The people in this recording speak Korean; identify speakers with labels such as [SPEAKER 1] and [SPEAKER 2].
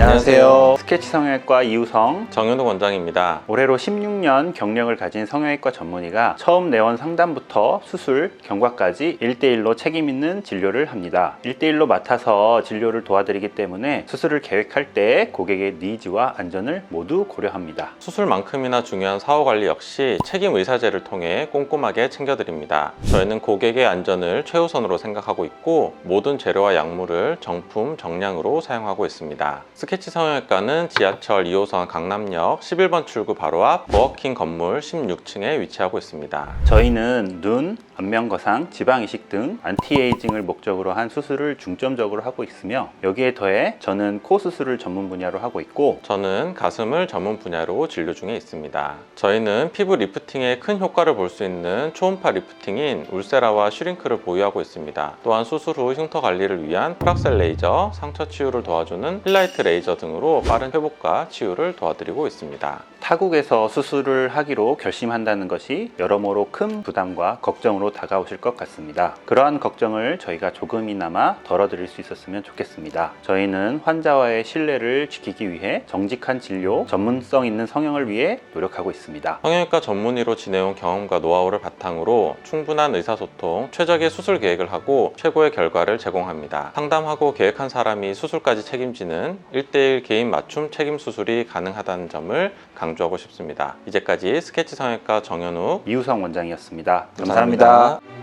[SPEAKER 1] 안녕하세요. 스케치 성형외과 이우성.
[SPEAKER 2] 정현욱 원장입니다.
[SPEAKER 1] 올해로 16년 경력을 가진 성형외과 전문의가 처음 내원 상담부터 수술, 경과까지 1대1로 책임 있는 진료를 합니다. 1대1로 맡아서 진료를 도와드리기 때문에 수술을 계획할 때 고객의 니즈와 안전을 모두 고려합니다.
[SPEAKER 2] 수술만큼이나 중요한 사후 관리 역시 책임 의사제를 통해 꼼꼼하게 챙겨드립니다. 저희는 고객의 안전을 최우선으로 생각하고 있고 모든 재료와 약물을 정품 정량으로 사용하고 있습니다. 스케치 성형외과는 지하철 2호선 강남역 11번 출구 바로 앞 버거킹 건물 16층에 위치하고 있습니다.
[SPEAKER 1] 저희는 눈, 안면 거상, 지방 이식 등 안티에이징을 목적으로 한 수술을 중점적으로 하고 있으며 여기에 더해 저는 코 수술을 전문 분야로 하고 있고
[SPEAKER 2] 저는 가슴을 전문 분야로 진료 중에 있습니다. 저희는 피부 리프팅에 큰 효과를 볼 수 있는 초음파 리프팅인 울세라와 슈링크를 보유하고 있습니다. 또한 수술 후 흉터 관리를 위한 프락셀 레이저, 상처 치유를 도와주는 힐라이트 레이저 등으로 빠른 회복과 치유를 도와드리고 있습니다.
[SPEAKER 1] 타국에서 수술을 하기로 결심한다는 것이 여러모로 큰 부담과 걱정으로 다가오실 것 같습니다. 그러한 걱정을 저희가 조금이나마 덜어드릴 수 있었으면 좋겠습니다. 저희는 환자와의 신뢰를 지키기 위해 정직한 진료, 전문성 있는 성형을 위해 노력하고 있습니다.
[SPEAKER 2] 성형외과 전문의로 지내온 경험과 노하우를 바탕으로 충분한 의사소통, 최적의 수술 계획을 하고 최고의 결과를 제공합니다. 상담하고 계획한 사람이 수술까지 책임지는 1대1 개인 맞춤 책임 수술이 가능하다는 점을 강조하고 싶습니다. 이제까지 스케치 성형외과 정현욱
[SPEAKER 1] 이우성 원장이었습니다
[SPEAKER 2] 감사합니다.
[SPEAKER 1] 감사합니다.